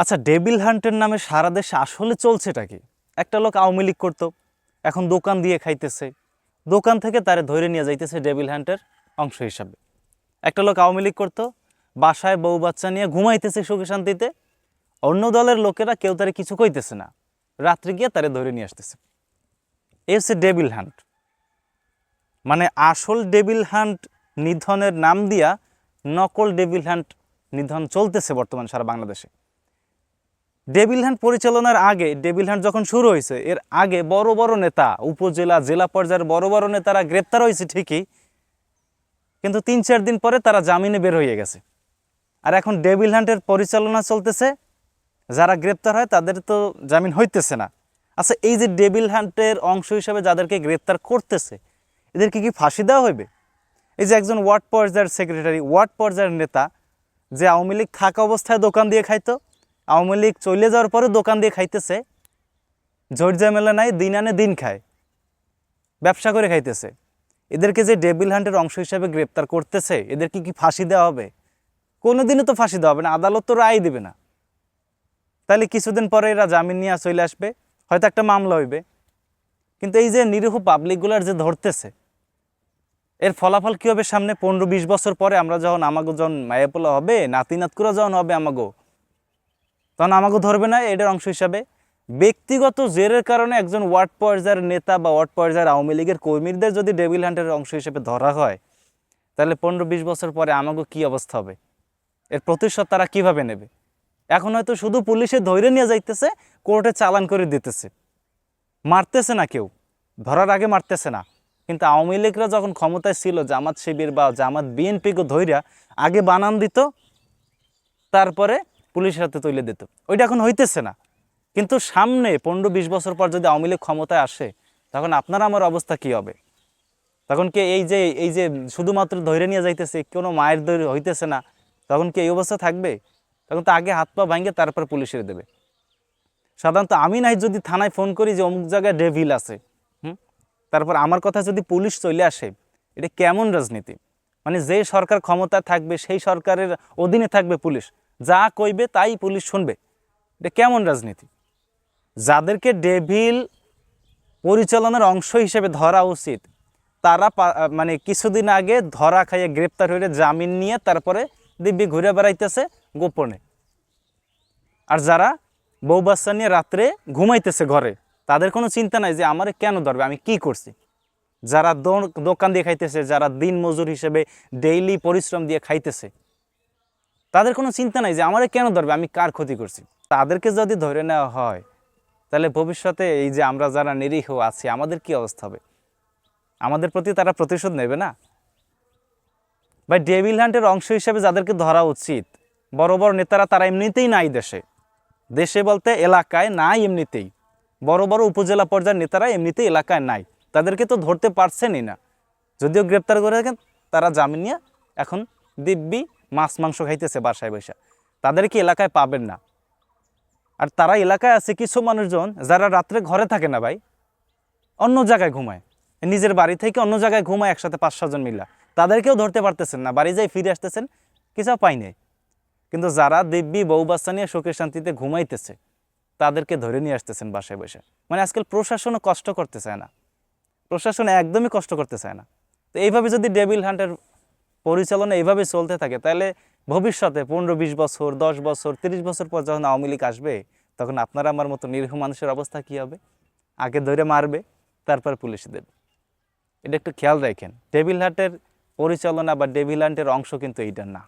আচ্ছা ডেবিল হান্টের নামে সারা দেশে আসলে চলছেটা কি? একটা লোক আওয়ামী লীগ করতো, এখন দোকান দিয়ে খাইতেছে। দোকান থেকে তারে ধরে নিয়ে যাইতেছে ডেবিল হান্টের অংশ হিসাবে। একটা লোক আওয়ামী লীগ করতো, বাসায় বউ বাচ্চা নিয়ে ঘুমাইতেছে সুখে শান্তিতে। অন্য দলের লোকেরা কেউ তারে কিছু কইতেছে না। রাত্রে গিয়ে তারে ধরে নিয়ে আসতেছে। এ হচ্ছে ডেবিল হান্ট। মানে আসল ডেবিল হান্ট নিধনের নাম দিয়া নকল ডেবিল হান্ট নিধন চলতেছে বর্তমান সারা বাংলাদেশে। ডেবিল হ্যান্ড পরিচালনার আগে ডেবিল হ্যান্ড যখন শুরু হয়েছে, এর আগে বড় বড় নেতা, উপজেলা, জেলা পর্যায়ের বড় বড় নেতারা গ্রেপ্তার হয়েছে ঠিকই, কিন্তু তিন চার দিন পরে তারা জামিনে বের হয়ে গেছে। আর এখন ডেবিল হ্যান্ডের পরিচালনা চলতেছে, যারা গ্রেপ্তার হয় তাদের তো জামিন হইতেছে না। আচ্ছা এই যে ডেবিল হ্যান্ডের অংশ হিসাবে যাদেরকে গ্রেপ্তার করতেছে, এদেরকে কি ফাঁসি দেওয়া হইবে? এই যে একজন ওয়ার্ড পর্যায়ের সেক্রেটারি, ওয়ার্ড পর্যায়ের নেতা, যে আওয়ামী লীগ থাকা অবস্থায় দোকান দিয়ে খাইতো আওয়ামী লীগ চলে যাওয়ার পরে দোকান দিয়ে খাইতেছে। ঝড় মেলা নাই, দিন আনে দিন খায়। ব্যবসা করে খাইতেছে। এদেরকে যে ডেবিল হান্টের অংশ হিসাবে গ্রেপ্তার করতেছে, এদেরকে কি ফাঁসি দেওয়া হবে? কোনো দিনও তো ফাঁসি দেওয়া হবে না, আদালত তো রায় দিবে না। তাহলে কিছুদিন পরে এরা জামিন নিয়ে চলে আসবে, হয়তো একটা মামলা হইবে। কিন্তু এই যে নিরীহ পাবলিকগুলার যে ধরতেছে, এর ফলাফল কী হবে সামনে পনেরো বিশ বছর পরে? আমরা যখন আমাগো যখন মায়াপোলা হবে নাতি নাতকুরা যখন হবে আমাগো তখন আমাকে ধরবে না, এটার অংশ হিসাবে। ব্যক্তিগত জেরের কারণে একজন ওয়ার্ড পর্যায়ের নেতা বা ওয়ার্ড পর্যায়ের আওয়ামী লীগের কর্মীদের যদি ডেভিল হান্টের অংশ হিসেবে ধরা হয়, তাহলে পনেরো বিশ বছর পরে আমাকে কি অবস্থা হবে? এর প্রতিশোধ তারা কীভাবে নেবে? এখন হয়তো শুধু পুলিশে ধৈর্য নিয়ে যাইতেছে, কোর্টে চালান করে দিতেছে। মারতেছে না কেউ। ধরার আগে মারতেছে না। কিন্তু আওয়ামী লীগরা যখন ক্ষমতায় ছিল, জামাত শিবির বা জামাত বিএনপিকে ধৈর্য আগে বানান দিত, তারপরে পুলিশের হাতে তুলে দিত। ওইটা এখন হইতেছে না। কিন্তু সামনে পনেরো বিশ বছর পর যদি আওয়ামী লীগ ক্ষমতায় আসে, তখন আপনার আমার অবস্থা কি হবে? তখন কি এই যে এই যে শুধুমাত্র ধৈর্য নিয়ে যাইতেছে, কোনো মায়ের ধৈর্য হইতেছে না, তখন কি এই অবস্থা থাকবে? তখন তো আগে হাত পা ভাঙে তারপর পুলিশের দেবে। সাধারণত আমি নাই যদি থানায় ফোন করি যে অমুক জায়গায় ডেভিল আছে, হুম? তারপর আমার কথা যদি পুলিশ চলে আসে, এটা কেমন রাজনীতি? মানে যে সরকার ক্ষমতা থাকবে, সেই সরকারের অধীনে থাকবে পুলিশ। যা কইবে তাই পুলিশ শুনবে। এটা কেমন রাজনীতি? যাদেরকে ডেভিল পরিচালনার অংশ হিসেবে ধরা উচিত, তারা মানে কিছুদিন আগে ধরা খাইয়ে গ্রেপ্তার হয়ে জামিন নিয়ে তারপরে দিব্যি ঘুরে বেড়াইতেছে গোপনে। আর যারা বউ বাচ্চা নিয়ে রাত্রে ঘুমাইতেছে ঘরে, তাদের কোনো চিন্তা নাই যে আমারে কেন ধরবে, আমি কি করছি? যারা দোকান দিয়ে খাইতেছে, যারা দিন মজুর হিসেবে ডেইলি পরিশ্রম দিয়ে খাইতেছে তাদের কোনো চিন্তা নাই যে আমারে কেন ধরবে? আমি কার ক্ষতি করছি? তাদেরকে যদি ধরে নেওয়া হয়, তাহলে ভবিষ্যতে এই যে আমরা যারা নিরীহ আছি, আমাদের কি অবস্থা হবে? আমাদের প্রতি তারা প্রতিশোধ নেবে না? ভাই, ডেভিল হান্টের অংশ হিসেবে যাদেরকে ধরা উচিত, বড় বড় নেতারা তারা এমনিতেই নাই দেশে। দেশে বলতে এলাকায় নাই এমনিতেই। বড় বড় উপজেলা পর্যায়ের নেতারা এমনিতেই এলাকায় নাই। তাদেরকে তো ধরতে পারছেনই না। যদিও গ্রেপ্তার করে থাকেন, তারা জামিন নিয়ে এখন দিব্যি মাছ, মাংস খাইতেছে বাসায় বসে। তাদেরকে এলাকায় পাবেন না? আর তারা এলাকায় আছে কিছু মানুষজন যারা রাত্রে ঘরে থাকে না ভাই, অন্য জায়গায় ঘুমায়। নিজের বাড়ি থেকে অন্য জায়গায় ঘুমায় একসাথে পাঁচ ছজন মিলা। তাদেরকেও ধরতে পারতেছেন না, বাড়ি যাই ফিরে আসতেছেন কিছু পাই নাই। কিন্তু যারা দিব্যি বউ বাচ্চা নিয়ে সুখে শান্তিতে ঘুমাইতেছে, তাদেরকে ধরে নিয়ে আসতেছেন বাসায় বসে। মানে আজকাল প্রশাসনও কষ্ট করতে চায় না। প্রশাসন একদমই কষ্ট করতে চায় না। তো এইভাবে যদি ডেভিল হান্টের পরিচালনা এইভাবে চলতে থাকে, তাহলে ভবিষ্যতে পনেরো, বিশ বছর, দশ বছর, তিরিশ বছর পর যখন আওয়ামী লীগ আসবে, তখন আপনারা আমার মতো নিরীহ মানুষের অবস্থা কী হবে? আগে ধরে মারবে, তারপর পুলিশ দেবে। এটা একটু খেয়াল রাখেন। ডেভিল হাটের পরিচালনা বা ডেভিল হান্টের অংশ কিন্তু এইটা না।